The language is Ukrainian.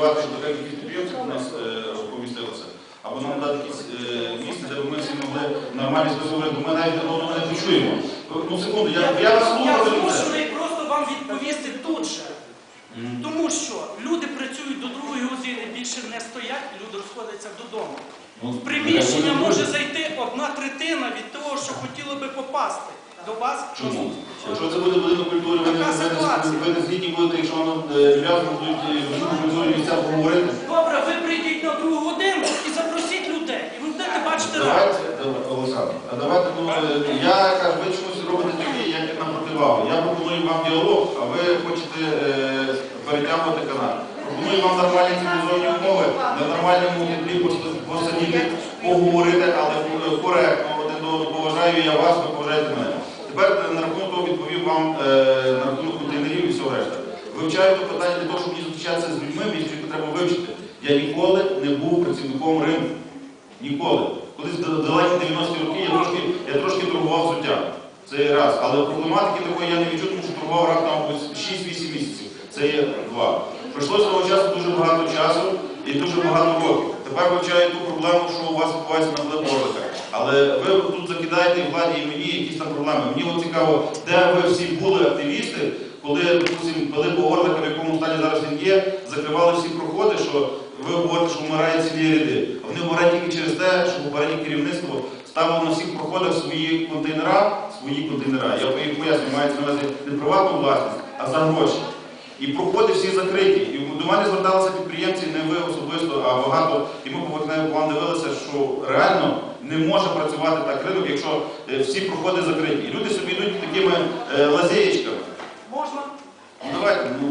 організувати таке кількість підприємців, у нас е, помістилося, або нам дати якісь е, місце, де ми всі могли нормально спілкуватися, бо ми навіть одного не почуємо. Ну, секунду, я, я вас Я змушений просто вам відповісти тут же. Тому що люди працюють до другої години, більше не стоять, люди розходяться додому. Ну, В приміщення може зайти одна третина від того, що хотіли би попасти до вас. Чому? Якщо це буде будинок культури, ви не, згідні будете, якщо воно е, будуть е, місця поговорити. Добре, ви прийдіть на другу годину і запросіть людей, і ви будете бачити Давайте, давай, Олександр, а давайте, ну, е, я кажу, ви чомусь робите такі, як на противагу. Я пропоную вам діалог, а ви хочете е, перетягувати канал. Пропоную вам нормальні цивілізовані умови, на нормальному тлі пос- посидіти, поговорити, але е, коректно, один до одного поважаю я вас, ви поважаєте мене. Тепер е, на рахунок того відповів вам е, на рахунок контейнерів і всього решта. Вивчаю це питання для того, щоб мені зустрічатися з людьми, Я ніколи не був працівником ринку. Ніколи. Колись далекі 90-ті роки я трошки, я трошки торгував взуття. Це є раз. Але проблематики такої я не відчув, тому що торгував раптом ось 6-8 місяців. Це є два. Пройшло з того часу дуже багато часу і дуже багато років. Тепер вивчаю ту проблему, що у вас відбувається на Блеборликах. Але ви тут закидаєте і владі і мені якісь там проблеми. Мені от цікаво, де ви всі були активісти, коли, допустим, Пилипа Орлика, в якому стані зараз він є, закривали всі проходи, що ви говорите, що вмирають цілі ряди. А вони вмирають тільки через те, що попереднє керівництво ставило на всіх проходах свої контейнера, свої контейнера. Я їх пояснюю, мається на увазі не приватну власність, а за гроші. І проходи всі закриті. І до мене зверталися підприємці, не ви особисто, а багато. І ми по вогневому плану дивилися, що реально не може працювати так ринок, якщо е, всі проходи закриті. І люди собі йдуть такими е, лазєєчками. Можна? Ну давайте, ну.